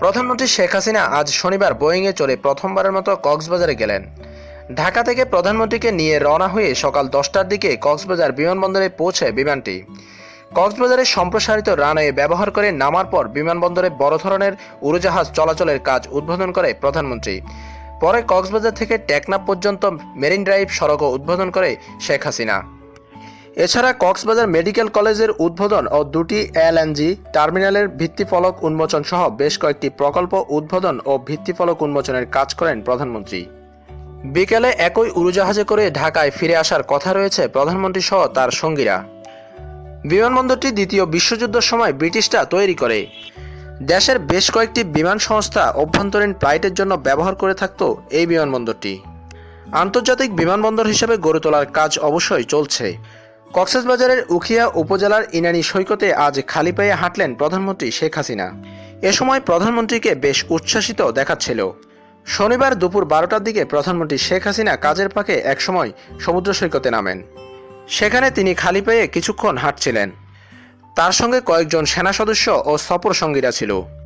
প্রধানমন্ত্রী শেখ হাসিনা আজ শনিবার বোয়িংয়ে চড়ে প্রথমবারের মতো কক্সবাজারে গেলেন। ঢাকা থেকে প্রধানমন্ত্রীকে নিয়ে রওনা হয়ে সকাল দশটার দিকে কক্সবাজার বিমানবন্দরে পৌঁছে বিমানটি। কক্সবাজারে সম্প্রসারিত রানওয়ে ব্যবহার করে নামার পর বিমানবন্দরে বড় ধরনের উড়োজাহাজ চলাচলের কাজ উদ্বোধন করে প্রধানমন্ত্রী। পরে কক্সবাজার থেকে টেকনাপ পর্যন্ত মেরিন ড্রাইভ সড়কও উদ্বোধন করে শেখ হাসিনা। এছাড়া কক্সবাজার মেডিকেল কলেজের উদ্বোধন ও দুটি এলএনজি টার্মিনালের ভিত্তিফলক উন্মোচন সহ বেশ কয়েকটি প্রকল্প উদ্বোধন ও ভিত্তিফলক উন্মোচনের কাজ করেন প্রধানমন্ত্রী। বিকেলে একই উড়োজাহাজে করে ঢাকায় ফিরে আসার কথা রয়েছে প্রধানমন্ত্রী সহ তার সঙ্গীরা। বিমানবন্দরটি দ্বিতীয় বিশ্বযুদ্ধের সময় ব্রিটিশরা তৈরি করে। দেশের বেশ কয়েকটি বিমান সংস্থা অভ্যন্তরীণ ফ্লাইটের জন্য ব্যবহার করে থাকত এই বিমানবন্দরটি। আন্তর্জাতিক বিমানবন্দর হিসেবে গড়ে তোলার কাজ অবশ্যই চলছে। কক্সবাজারের উখিয়া উপজেলার ইনানি সৈকতে আজ খালি পায়ে হাঁটলেন প্রধানমন্ত্রী শেখ হাসিনা। এ সময় প্রধানমন্ত্রীকে বেশ উচ্ছ্বাসিত দেখাচ্ছিল। শনিবার দুপুর বারোটার দিকে প্রধানমন্ত্রী শেখ হাসিনা কাজের ফাঁকে একসময় সমুদ্র সৈকতে নামেন। সেখানে তিনি খালি পায়ে কিছুক্ষণ হাঁটছিলেন। তার সঙ্গে কয়েকজন সেনা সদস্য ও সফর সঙ্গীরা ছিল।